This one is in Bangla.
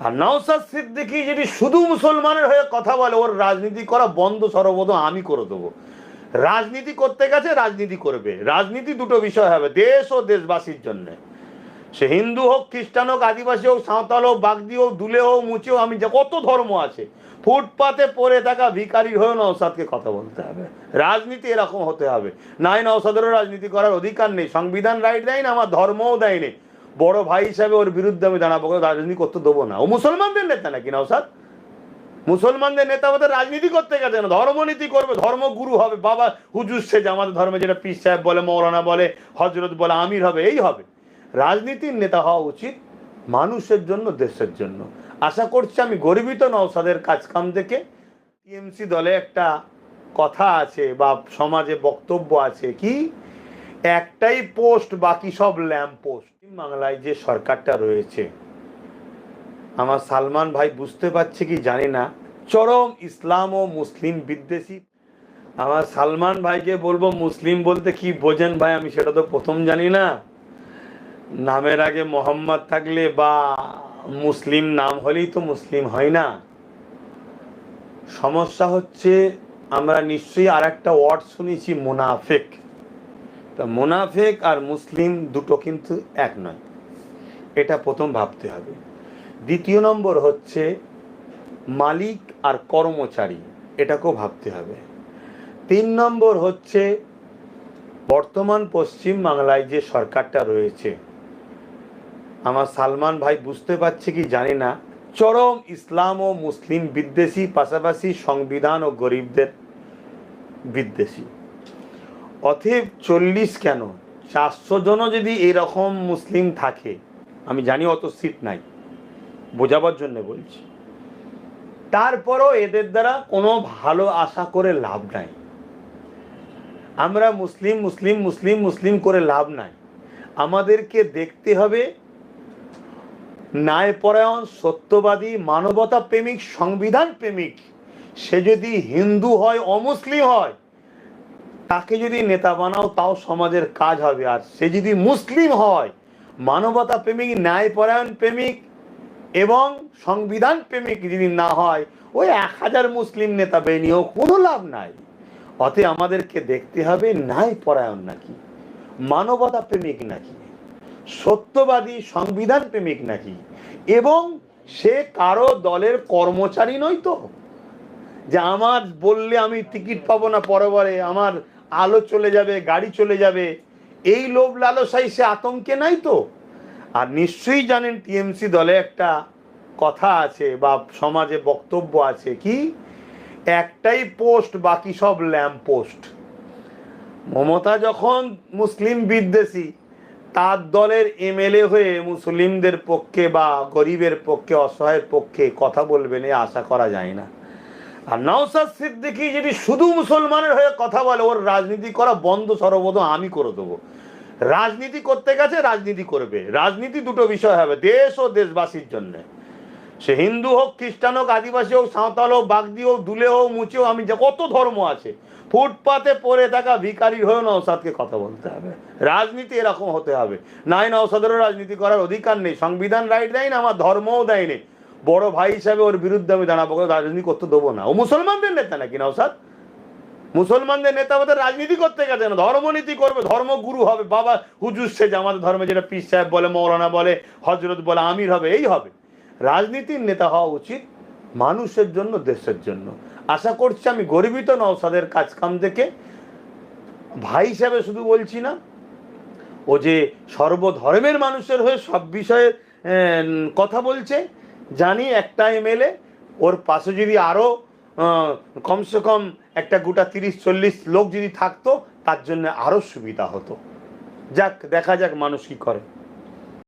আর নওসাদ সিদ্দিকি যদি শুধু মুসলমানের হয়ে কথা বলে, ওর রাজনীতি করা বন্ধ সর্বপ্রথম আমি করে দেবো। রাজনীতি করতে গেছে, রাজনীতি করবে। রাজনীতি দুটো বিষয় হবে, দেশ ও দেশবাসীর জন্য। সে হিন্দু হোক, খ্রিস্টান হোক, আদিবাসী হোক, সাঁওতাল হোক, বাগদি হোক, দুলে হোক, মুচে আমি যে কত ধর্ম আছে, ফুটপাতে পড়ে থাকা ভিকারির হয়েও নওসাদকে কথা বলতে হবে। রাজনীতি এরকম হতে হবে। নাই নওসাদেরও রাজনীতি করার অধিকার নেই। সংবিধান রাইট দেয় না আমার ধর্মও দেয়নি। বড় ভাই হিসাবে ওর বিরুদ্ধে আমি দাঁড়াবো রাজনীতি করতে দেবো না। ও মুসলমানদের নেতা নাকি না নওসাদ মুসলমানদের নেতা আমাদের রাজনীতি করতে গেছে না ধর্মনীতি করবে ধর্মগুরু হবে, বাবা হুজুর সেজে আমাদের ধর্মে যেটা পীর সাহেব বলে, মৌলানা বলে হজরত বলে, আমির হবে, এই হবে। রাজনীতির নেতা হওয়া উচিত মানুষের জন্য, দেশের জন্য। আশা করছি আমি গর্বিত নওসাদের কাজকাম থেকে টিএমসি দলে একটা কথা আছে বা সমাজে বক্তব্য আছে কি, একটাই পোস্ট, বাকি সব ল্যাম্প পোস্ট। বাংলায় যে সরকারটা রয়েছে, আমার সালমান ভাই বুঝতে পারছে কি জানি না, চরম ইসলাম ও মুসলিম বিদ্বেষী। আমার সালমান ভাইকে বলব, মুসলিম বলতে কি বোঝেন ভাই, আমি সেটা তো প্রথম জানি না। নামের আগে মোহাম্মদ থাকলে বা মুসলিম নাম হলেই তো মুসলিম হয় না। সমস্যা হচ্ছে, আমরা নিশ্চয়ই আর একটা ওয়ার্ড শুনেছি, মুনাফেক। তা মুনাফেক আর মুসলিম দুটো কিন্তু এক নয়। এটা প্রথম ভাবতে হবে। দ্বিতীয় নম্বর হচ্ছে মালিক আর কর্মচারী, এটাকেও ভাবতে হবে। তিন নম্বর হচ্ছে বর্তমান পশ্চিম বাংলায় যে সরকারটা রয়েছে, আমার সালমান ভাই বুঝতে পারছে কি জানি না, চরম ইসলাম ও মুসলিম বিদ্বেষী পাশাপাশি সংবিধান ও গরিবদের বিদ্বেষী। অতএব চল্লিশ কেন? চারশো জনও যদি এরকম মুসলিম থাকে, আমি জানি অত সিট নাই, বোঝাবার জন্য বলছি। তারপরও এদের দ্বারা কোনো ভালো আশা করে লাভ নাই। আমরা মুসলিম মুসলিম মুসলিম মুসলিম করে লাভ নাই। আমাদেরকে দেখতে হবে ন্যায়পরায়ণ, সত্যবাদী মানবতা প্রেমিক সংবিধান প্রেমিক সে যদি হিন্দু হয়, অমুসলিম হয় তাকে যদি নেতা বানাও, তাও সমাজের কাজ হবে। আর সে যদি মুসলিম হয়, মানবতা প্রেমিক, ন্যায়পরায়ণ প্রেমিক এবং সংবিধান প্রেমিক যদি না হয়, ওই এক হাজার মুসলিম নেতা বেনিয়েও কোনো লাভ নাই। অতএব আমাদেরকে দেখতে হবে ন্যায়পরায়ণ নাকি, মানবতা প্রেমিক নাকি, সত্যবাদী সংবিধান প্রেমিক নাকি, এবং সে কারও দলের কর্মচারী নয় তো। যে আমার বললে আমি টিকিট পাবো না পরবারে, আমার আলো চলে যাবে, গাড়ি চলে যাবে। এই লোভ লালসাই সে আতঙ্কে নাই তো? আর নিশ্চয়ই জানেন টিএমসি দলে একটা কথা আছে বা সমাজে বক্তব্য আছে কি? একটাই পোস্ট, বাকি সব ল্যাম্প পোস্ট। মমতা যখন মুসলিম বিদ্বেষী, তার দলের এমএলএ হয়ে মুসলিমদের পক্ষে বা গরিবের পক্ষে, অসহায়ের পক্ষে কথা বলবেন, এ আশা করা যায় না। আর নওসাদ সিদ্দিকি যদি শুধু মুসলমানের হয়ে কথা বলে, ওর রাজনীতি করা বন্ধ সর্বপ্রথম আমি করে দেবো। রাজনীতি করতে গেছে, রাজনীতি করবে। রাজনীতি দুটো বিষয় হবে, দেশ ও দেশবাসীর জন্য। সে হিন্দু হোক, খ্রিস্টান হোক, আদিবাসী হোক, সাঁওতাল হোক, বাগদি হোক, দুলে হোক, মুচে হোক, আমি কত ধর্ম আছে, ফুটপাতে পড়ে থাকা ভিকারির হয়েও নওসাদকে কথা বলতে হবে। রাজনীতি এরকম হতে হবে। নাই নওসাদেরও রাজনীতি করার অধিকার নেই। সংবিধান রাইট দেয় না আমার ধর্মও দেয়নি। বড় ভাই হিসাবে ওর বিরুদ্ধে আমি দাঁড়াবো রাজনীতি করতে দেবো না। ও মুসলমানদের নেতা নাকি নওসাদ মুসলমানদের নেতা আমাদের রাজনীতি করতে গেছে না ধর্মনীতি করবে ধর্মগুরু হবে, বাবা হুজুর সেজে আমাদের ধর্মে যেটা পীর সাহেব বলে, মৌলানা বলে হজরত বলে, আমির হবে, এই হবে। রাজনীতির নেতা হওয়া উচিত মানুষের জন্য, দেশের জন্য। আশা করছি আমি গর্বিত নওসাদের কাজকাম থেকে ভাই হিসাবে শুধু বলছি না, ও যে সর্বধর্মের মানুষের হয়ে সব বিষয়ে কথা বলছে জানি একটা এমএলএ ওর পাশে যদি আরও কমসে কম একটা গোটা তিরিশ, চল্লিশ লোক যদি থাকতো, তার জন্য আরও সুবিধা হতো। যাক, দেখা যাক মানুষ কী করে।